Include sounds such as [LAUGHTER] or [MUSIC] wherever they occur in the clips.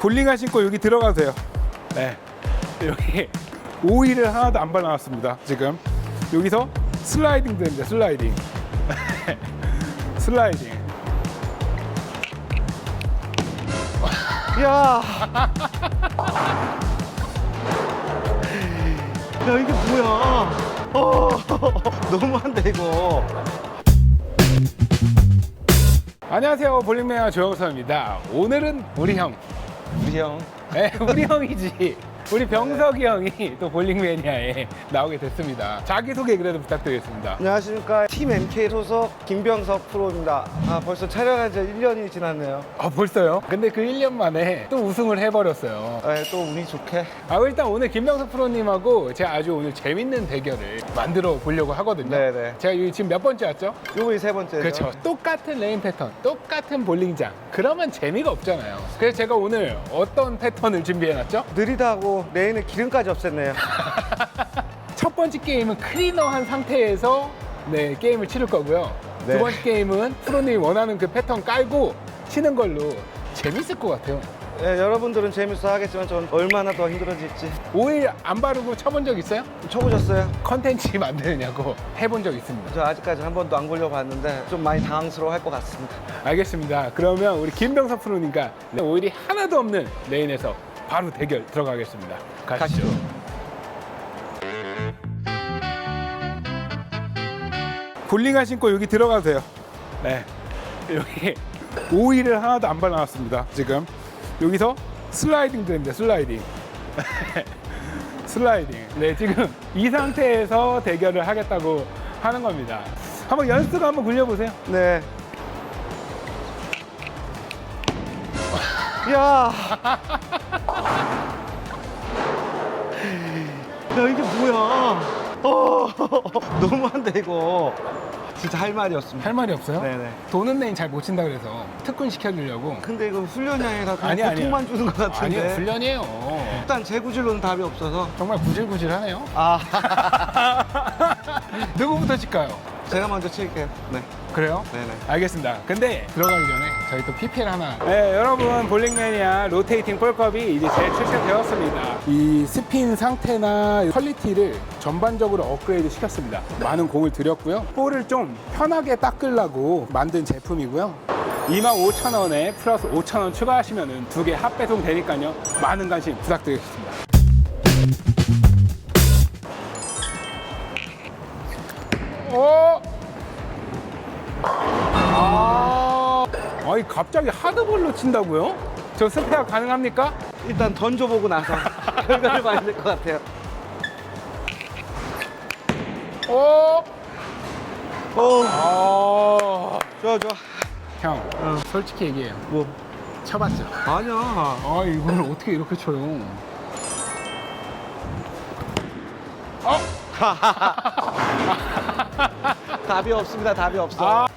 볼링화 신고 여기 들어가세요. 네. 여기 오일을 하나도 안 발라놨습니다. 지금 여기서 슬라이딩 됩니다. 슬라이딩. [LAUGHS] 슬라이딩. 야. 야 이게 뭐야? 어, [LAUGHS] 너무한데 이거. 안녕하세요. 볼링매너 조영서입니다. 오늘은 우리 형. 우리 형. 네, 우리 형이지. 우리 병석이 형이 또 볼링 매니아에 나오게 됐습니다. 자기소개 그래도 부탁드리겠습니다. 안녕하십니까 팀 MK 소속 김병석 프로입니다. 아 벌써 촬영한 지 1년이 지났네요. 아, 벌써요? 근데 그 1년 만에 또 우승을 해버렸어요. 네, 또 운이 좋게. 아, 일단 오늘 김병석 프로님하고 제가 아주 오늘 재밌는 대결을 만들어 보려고 하거든요. 네네. 제가 여기 지금 몇 번째 왔죠? 요번이 세 번째죠. 그렇죠. 똑같은 레인 패턴, 똑같은 볼링장. 그러면 재미가 없잖아요. 그래서 제가 오늘 어떤 패턴을 준비해놨죠? 느리다고 레인에 기름까지 없앴네요. [LAUGHS] 첫 번째 게임은 클리너한 상태에서 네, 게임을 치를 거고요. 네. 두 번째 게임은 프로님이 원하는 그 패턴 깔고 치는 걸로 재밌을 것 같아요. 네, 여러분들은 재밌어 하겠지만 전 얼마나 더 힘들어질지. 오일 안 바르고 쳐본 적 있어요? 쳐보셨어요? 컨텐츠 [LAUGHS] 만드느냐고 해본 적 있습니다. 저 아직까지 한 번도 안 걸려봤는데 좀 많이 당황스러워 할 것 같습니다. 알겠습니다. 그러면 우리 김병석 프로님과 오일이 하나도 없는 레인에서 바로 대결 들어가겠습니다. 가시죠. 가시죠. 볼링화 신고 여기 들어가세요. 네. [LAUGHS] 여기 오일을 하나도 안 발라놨습니다. 지금 여기서 슬라이딩 됩니다. 슬라이딩. [LAUGHS] 슬라이딩. 네, 지금 이 상태에서 대결을 하겠다고 하는 겁니다. 한번 연습 한번 굴려보세요. 네. 야. 야 이게 뭐야? 어, [LAUGHS] 너무한데 이거. 진짜 할 말이 없습니다. 할 말이 없어요? 네네. 도는 레인 잘 못 친다 그래서 특훈 시켜주려고. 근데 이거 훈련이 아니라 그냥 아니, 아니에요. 고통만 주는 것 같은데. 아니요, 훈련이에요. 일단 재구질로는 답이 없어서. 정말 구질구질하네요. 아, [LAUGHS] 누구부터 칠까요? 제가 먼저 칠게요. 네. 그래요? 네네. 알겠습니다. 근데 들어가기 전에 저희 또 PPL 하나. 네, 여러분 볼링 매니아 로테이팅 볼컵이 이제 재출시되었습니다. 이 스핀 상태나 퀄리티를 전반적으로 업그레이드 시켰습니다. 많은 공을 들였고요. 볼을 좀 편하게 닦으려고 만든 제품이고요. 25,000원에 플러스 5,000원 추가하시면 두 개 합배송 되니까요. 많은 관심 부탁드리겠습니다. 아니 갑자기 하드볼로 친다고요? 저 스페어 가능합니까? 일단 던져보고 나서 [LAUGHS] 결과를 봐야 될 것 같아요. 오! 오, 아, 좋아, 좋아. 형, 어. 솔직히 얘기해요. 뭐, 쳐봤죠? 아니야. 아, 이걸 어떻게 이렇게 쳐요? 어? [LAUGHS] 답이 없습니다. 답이 없어. 아. 아,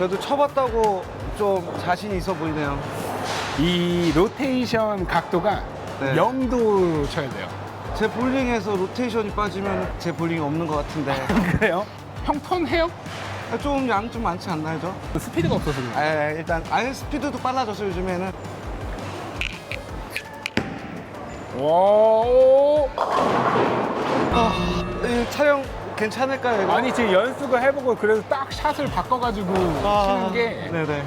그래도 쳐봤다고 좀 자신이 있어 보이네요. 이 로테이션 각도가 네. 0도 쳐야 돼요. 제 볼링에서 로테이션이 빠지면 제 볼링이 없는 것 같은데 [LAUGHS] 그래요? 형턴 해요? 좀 양 좀 많지 않나요, 저? 스피드가 없어서 그래요. 아, 일단 아예 스피드도 빨라져서 요즘에는 오. 아, 이 촬영 괜찮을까요? 이거? 아니 지금 연습을 해보고 그래서 딱 샷을 바꿔가지고 아, 치는 게 네네.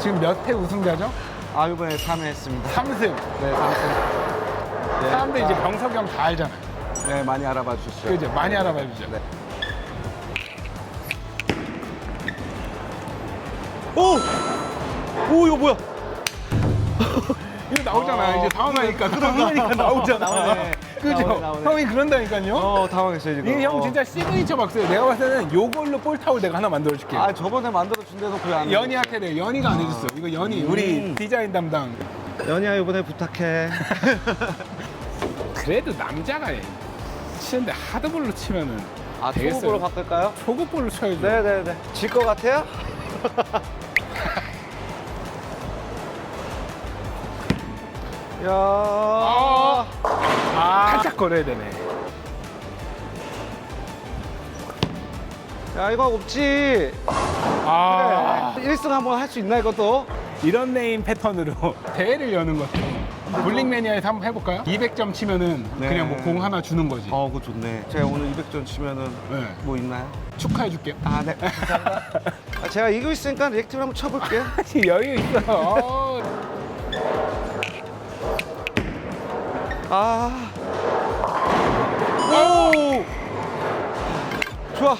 지금 몇 회 우승자죠? 아 이번에 3회 했습니다. 3승. 네, 3승. 네, 사람들 이제 아, 병석이 형 다 알잖아요. 네, 많이 알아봐 주시죠. 그죠? 많이 알아봐 주죠. 네. 오! 오, 이거 뭐야? [LAUGHS] 이거 나오잖아. 어, 이제 당황하니까. 그러니까. 그러니까 나오잖아. 나오네. 그죠? 나오네, 나오네. 형이 그런다니까요. 어, 당황했어요, 지금. 이게 형 어. 진짜 시그니처 박스예요. 내가 봤을 때는 요걸로 볼타올 내가 하나 만들어줄게요. 아, 저번에 만들어 준 데도 그게 안 연희한테 내 연희가 안 해줬어. 이거 연희 우리 음. 디자인 담당. 연희야, 이번에 부탁해. [LAUGHS] 그래도 남자가 치는데 하드볼로 치면은 아, 되겠어요. 초급으로 바꿀까요? 초급볼로 쳐야죠. 네네네. 질 것 같아요? [LAUGHS] 야. 아. 아. 살짝 걸어야 되네. 야, 이거 없지. 아, 그래. 1승 한번 할 수 있나, 이것도? 이런 네임 패턴으로 [LAUGHS] 대회를 여는 것도 볼링 매니아에서 한번 해볼까요? 200점 치면은 네. 그냥 뭐 공 하나 주는 거지. 어, 그거 좋네. 제가 오늘 200점 치면은 네. 뭐 있나요? 축하해줄게요. 아, 네. 감사합니다. [LAUGHS] 아, 제가 이기고 있으니까 리액티브 한번 쳐볼게요. 여유 있어. 어. [LAUGHS] 아. 오! 좋아.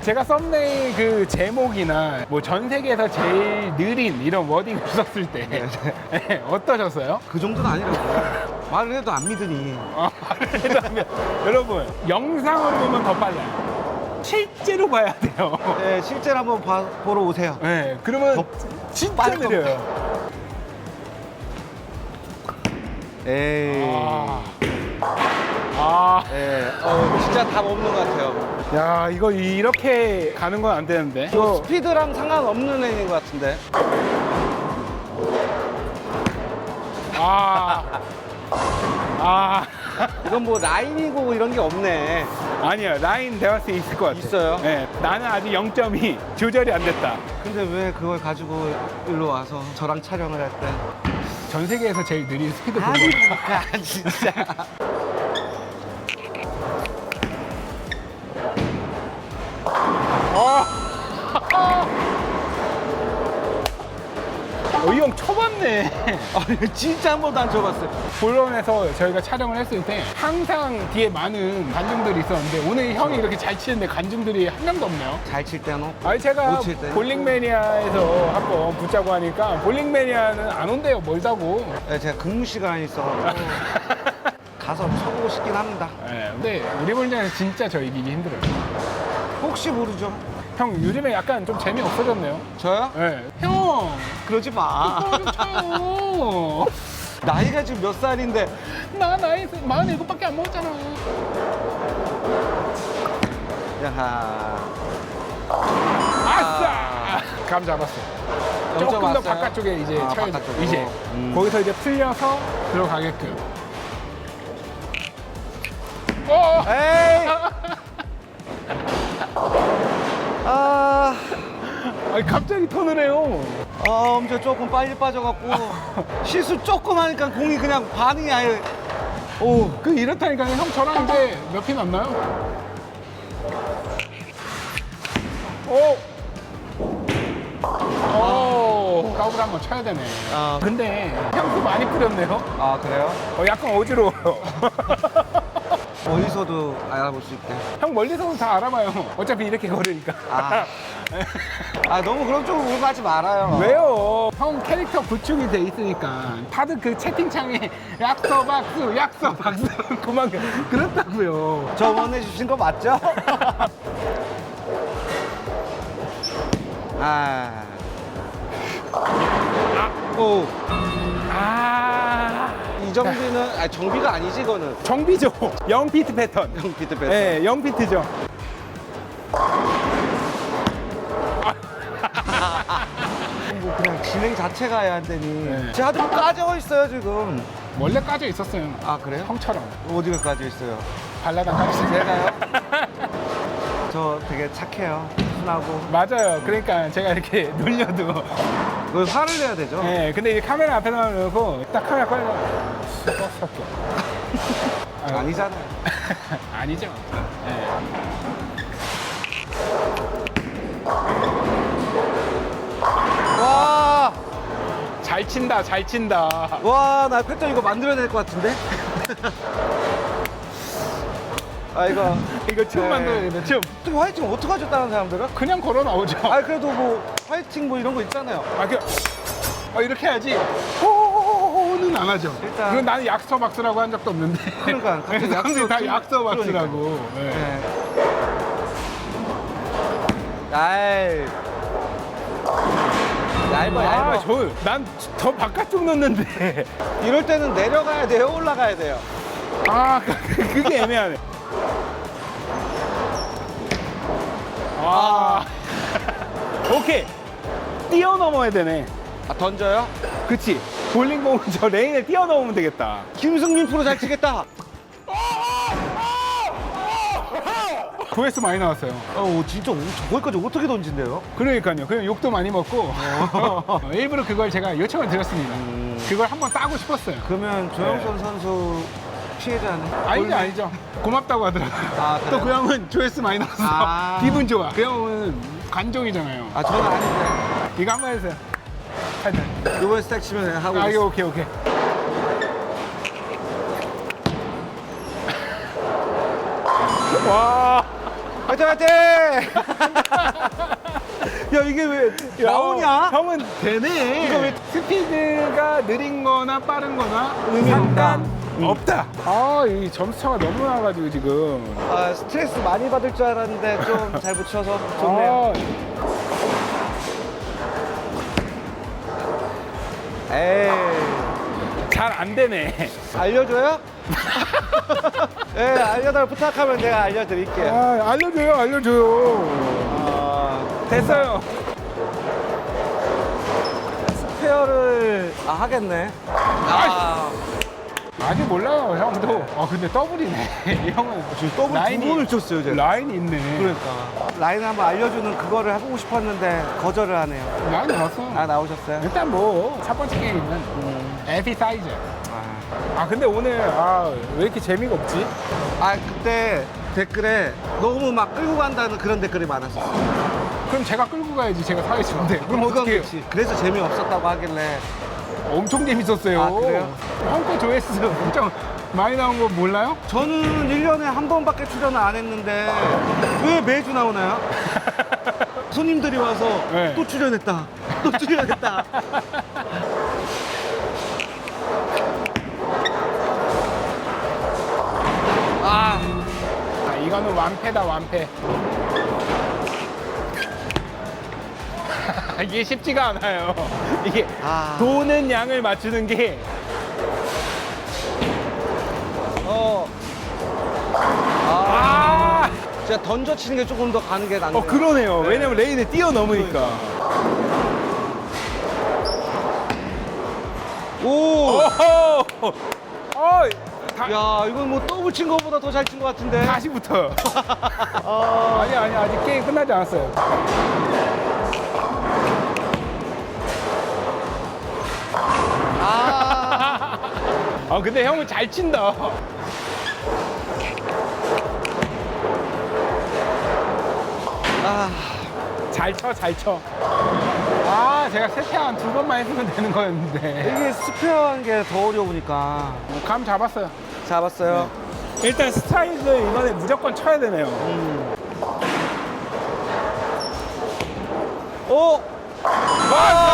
제가 썸네일 그 제목이나 뭐 전 세계에서 제일 느린 이런 워딩을 [LAUGHS] 썼을 때 네, 어떠셨어요? 그 정도는 아니라고. 말을 해도 안 믿으니. 아, 말을 해도 하면 여러분 영상으로 보면 더 빨라요. 실제로 봐야 돼요. 네, 실제로 한번 봐, 보러 오세요. 네, 그러면 더 진짜 빠를 느려요. 에이. 아, 아, 네, 어, 진짜 답 없는 것 같아요. 야 이거 이렇게 가는 건 안 되는데. 이거 이거 스피드랑 상관없는 애인 것 같은데. 아, 아. 이건 뭐 라인이고 이런 게 없네. 아니요 라인 대할 수 있을 것 같아요. 있어요? 네, 나는 아직 0점이 조절이 안 됐다. 근데 왜 그걸 가지고 일로 와서 저랑 촬영을 할 때? 전 세계에서 제일 느린 스피드 보고 아니니까 [LAUGHS] 진짜. 어, 이 형 쳐봤네. [LAUGHS] 아니 진짜 한 번도 안 쳐봤어요. 본론에서 저희가 촬영을 했을 때 항상 뒤에 많은 관중들이 있었는데 오늘 형이 이렇게 잘 치는데 관중들이 한 명도 없네요. 잘 칠 때는 아니 제가 못 칠 때. 볼링 매니아에서 한번 붙자고 하니까 볼링 매니아는 안 온대요 멀다고. 네, 제가 근무 시간이 있어가지고 [LAUGHS] 가서 쳐보고 싶긴 합니다. 네, 근데 우리 볼링은 진짜 저 이기기 힘들어요. 혹시 모르죠? 형 요즘에 약간 좀 재미 없어졌네요. 저요? 네. 형, 그러지 마. [LAUGHS] 나이가 지금 몇 살인데 나 나이 47밖에 안 먹었잖아. 야 아싸! 감 잡았어. 조금 더 왔어요? 바깥쪽에 이제 아, 쳐야죠. 바깥쪽으로. 이제 음. 거기서 이제 풀려서 들어가게끔. 어! 에이 [LAUGHS] 아, 아니 갑자기 턴을 해요. 아 엄청 조금 빨리 빠져갖고 실수 조금 하니까 공이 그냥 반응이 아예 오, 그 이렇다니까요. 형 저랑 이제 몇핀 남나요? 오! 오! 까불 한번 쳐야 되네. 아. 근데 향수 많이 뿌렸네요. 아 그래요? 어, 약간 어지러워요. [LAUGHS] 어디서도 알아볼 수 있게 형 멀리서는 다 알아봐요. 어차피 이렇게 걸으니까. 아. 아 너무 그런 쪽으로 울고 하지 말아요 왜요? 형 캐릭터 구축이 돼 있으니까 다들 그 채팅창에 약서 박수, 약서 박수 [LAUGHS] 그만 그렇다고요. 저 응원해 주신 거 맞죠? [LAUGHS] 아. 오, 아 이 정비는, 아, 정비가 아니지, 이거는. 정비죠. [LAUGHS] 영피트 패턴. 형 피드백. 네, 영피트죠. 뭐 그냥 진행 자체가 해야 되니. 네. 제가 좀 까져 있어요, 지금. 원래 까져 있었어요. 아, 그래요? 형처럼 어디가 까져 있어요? 발라다 있어요. 제가요? [LAUGHS] 저 되게 착해요. 순하고. 맞아요. 그러니까 제가 이렇게 [LAUGHS] 놀려도. 왜 화를 내야 되죠? 네, 근데 이 카메라 앞에 나오고 딱 카메라 썩었어. 아니잖아요. 아니죠. 네. 와, 잘 친다, 잘 친다. 와, 나 패턴 이거 만들어야 될 것 같은데? 아, 이거. 이거 춤 네. 만들어야 돼, 춤. 어떻게 화이팅 어떡하죠, 다른 사람들은? 그냥 걸어 나오죠. 아, 그래도 뭐, 화이팅 뭐 이런 거 있잖아요. 아, 그, 아, 이렇게 해야지. 호호호호는 안 하죠. 일단- 그건 나는 약서 박수라고 한 적도 없는데. 그러니까, 갑자기 [LAUGHS] 약서 다 좀- 약서 박수라고. 네. 네. 아이. 얇아, 아, 얇아. 저, 난 더 바깥쪽 넣는데. [LAUGHS] 이럴 때는 내려가야 돼요, 올라가야 돼요. 아, 그- [LAUGHS] 그게 애매하네. 아. 오케이. 뛰어넘어야 되네. 아, 던져요? 그치. 볼링공은 저 레인에 뛰어넘으면 되겠다. 김승민 프로 잘 치겠다. 조회수 많이 나왔어요. 어, 진짜 오- 저거까지 어떻게 던진대요? 그러니까요. 그냥 욕도 많이 먹고 어, [LAUGHS] 일부러 그걸 제가 요청을 드렸습니다. 음. 그걸 한번 따고 싶었어요. 그러면 조영선 선수 피해자네? 아니죠, 아니죠. 고맙다고 하더라고요. 아, 또 그래요? 그 형은 조회수 많이 나왔어. 아. 기분 좋아. 그 형은 관종이잖아요. 아, 저는 아닌데. 이거 한 번 해주세요. 하여튼. 이번에 스택 치면 그냥 하고. 아, 있어. 이거 오케이, 오케이. 와. 화이팅, 화이팅! [LAUGHS] 야, 이게 왜 나오냐? 형은 되네. 이거 왜- 스피드가 느린 거나 빠른 거나 의미는 상관 없다. 없다. 아, 이 점수차가 너무 나가지고 지금. 아, 스트레스 많이 받을 줄 알았는데 좀 [LAUGHS] 잘 붙여서 좋네요. 에이, 잘 안 되네. 알려줘요? [LAUGHS] 예, 알려달 부탁하면 제가 알려드릴게요. 아, 알려줘요, 알려줘요. 아, 됐어요. 스페어를 아 하겠네. 아, 아직 몰라요, 형도. 아, 근데 더블이네. [LAUGHS] 이 형은. 지금 더블 두 라인이- 번을 쳤어요, 제가. 라인이 있네. 그러니까 라인 한번 알려주는 그거를 하고 싶었는데 거절을 하네요. 라인 나왔어. 아 나오셨어요? 일단 뭐, 첫 번째 게임은 음. 에피 사이즈. 아. 아, 근데 오늘, 아, 왜 이렇게 재미가 없지? 아 그때 댓글에 너무 막 끌고 간다는 그런 댓글이 많았었어. 그럼 제가 끌고 가야지, 제가 사회주인데. 그럼 그건 어떻게? 그렇지. 그래서 재미 없었다고 하길래 엄청 재밌었어요. 아, 그래요? 형거 조회수 엄청 많이 나온 거 몰라요? 저는 1년에 한 번밖에 출연을 안 했는데 왜 매주 나오나요? [LAUGHS] 손님들이 와서 네. 또 출연했다. 또 출연했다. 아, 아, 이거는 완패다, 완패. 이게 쉽지가 않아요. [LAUGHS] 이게 아. 도는 양을 맞추는 게 어. 아, 아, 제가 던져 치는 게 조금 더 가는 게 낫네요. 어 그러네요. 네. 왜냐면 레인을 뛰어넘으니까. 오! 오호! 어, 다, 야, 이건 뭐 더블 친 거보다 더 잘 친 것 같은데. 다시부터. [LAUGHS] 아, 아니 아니 아직 게임 끝나지 않았어요. 아, 아 근데 형은 잘 친다. 아, 잘 쳐, 잘 쳐. 아, 제가 세태 한두 번만 했으면 되는 거였는데. 이게 스페어 하는 게더 어려우니까. 뭐감 잡았어요. 잡았어요. 일단 스트라이크 이번에 무조건 쳐야 되네요. 오! 아!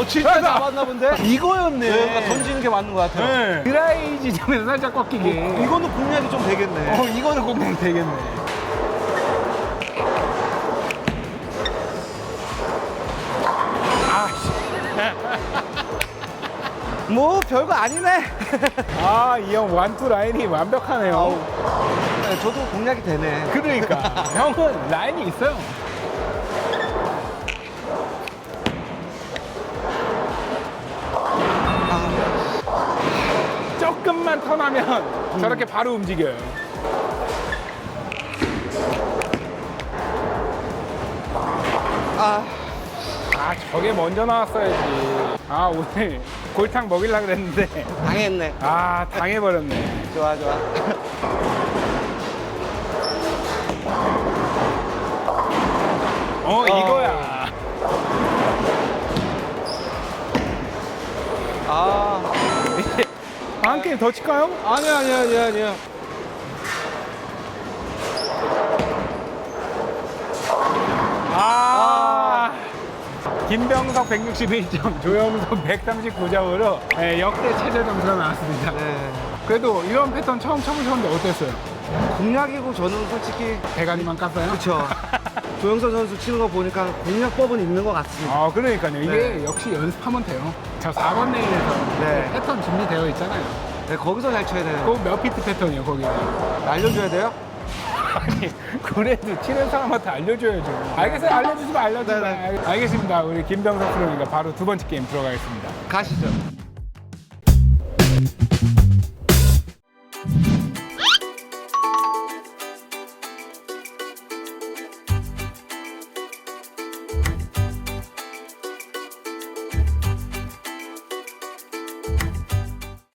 어, 진짜. 잡았나 본데? 이거였네. 뭔가 던지는 게 맞는 것 같아요. 네. 드라이 지점에서 살짝 꺾이게. 이거는 공략이 좀 되겠네. 어, 이거는 꼭 되겠네. 아, 씨. [LAUGHS] 뭐 별거 아니네. [LAUGHS] 아, 이 형 완투 라인이 완벽하네요. 아우. 네, 저도 공략이 되네. 그러니까. [LAUGHS] 형은 라인이 있어요. 하면 저렇게 바로 움직여요. 아, 아, 저게 먼저 나왔어야지. 아, 오늘 [LAUGHS] 골탕 먹이려고 그랬는데. 당했네. 아, 당해버렸네. 좋아, 좋아. [LAUGHS] 어, 이거야. 아, 한 게임 더 칠까요? 아니야, 아니야, 아니야, 아니야. 아. 김병석 161점, [LAUGHS] 조영석 139점으로 네, 역대 최저 점수가 나왔습니다. 네. 그래도 이런 패턴 처음 쳐보셨는데 어땠어요? 공략이고 저는 솔직히 대가리만 깠어요? 그렇죠. [LAUGHS] 조영선 선수 치는 거 보니까 공략법은 있는 것 같습니다. 아, 그러니까요. 이게 네. 역시 연습하면 돼요. 저 4번 레인에서 네. 패턴 준비되어 있잖아요. 네, 거기서 잘 쳐야 되는. 그거 몇 피트 패턴이에요, 거기는. 알려줘야 돼요? 아니, 그래도 치는 사람한테 알려줘야죠. 알겠어요. 알려주시면 알려주세요. 네, 알겠습니다. 우리 김병석 프로니까 바로 두 번째 게임 들어가겠습니다. 가시죠.